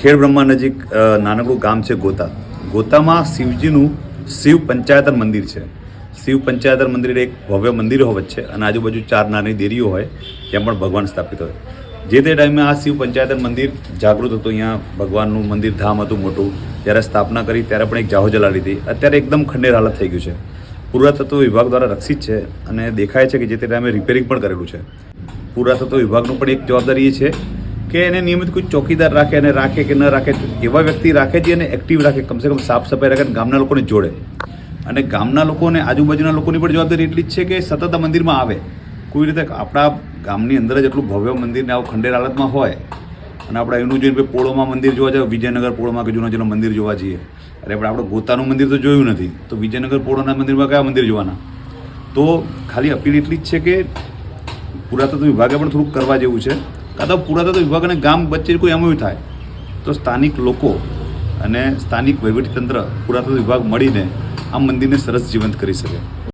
ખેડ બ્રહ્મા નજીક નાનકડું ગામ છે ગોતા. ગોતામાં શિવજીનું શિવ પંચાયતન મંદિર છે. શિવ પંચાયતન મંદિર એક ભવ્ય મંદિર હોય છે અને આજુબાજુ ચાર નાની દેરીઓ હોય, ત્યાં પણ ભગવાન સ્થાપિત હોય. જે તે ટાઈમે આ શિવ પંચાયતન મંદિર જાગૃત હતું, અહીંયા ભગવાનનું મંદિર ધામ હતું મોટું. જ્યારે સ્થાપના કરી, ત્યારે પણ એક જાહો જલાલી હતી. અત્યારે એકદમ ખંડેર હાલત થઈ ગયું છે. પુરાતત્વ વિભાગ દ્વારા રક્ષિત છે અને દેખાય છે કે જે તે ટાઈમે રિપેરિંગ પણ કરેલું છે. પુરાતત્વ વિભાગનું પણ એક જવાબદારી એ છે કે એને નિયમિત કોઈ ચોકીદાર રાખે અને રાખે કે ન રાખે, એવા વ્યક્તિ રાખે છે એને એક્ટિવ રાખે, કમસે કમ સાફ સફાઈ રાખે અને ગામના લોકોને જોડે. અને ગામના લોકોને આજુબાજુના લોકોની પણ જવાબદારી એટલી જ છે કે સતત આ મંદિરમાં આવે. કોઈ રીતે આપણા ગામની અંદર જ એટલું ભવ્ય મંદિરને આવું ખંડેર હાલતમાં હોય અને આપણે એનું જોઈને પોળોમાં મંદિર જોવા જાય વિજયનગર પોળોમાં કે જૂના જૂના મંદિર જોવા જઈએ. અરે આપણે આપણે ગોતાનું મંદિર તો જોયું નથી. તો વિજયનગર પોળોના મંદિરમાં કયા મંદિર જોવાના? તો ખાલી અપીલ એટલી જ છે કે પુરાતત્વ વિભાગે પણ થોડુંક કરવા જેવું છે. કાં તો પુરાતત્વ વિભાગ અને ગામ વચ્ચે કોઈ એમયું થાય, તો સ્થાનિક લોકો અને સ્થાનિક વહીવટીતંત્ર પુરાતત્વ વિભાગ મળીને આ મંદિરને સરસ જીવંત કરી શકે.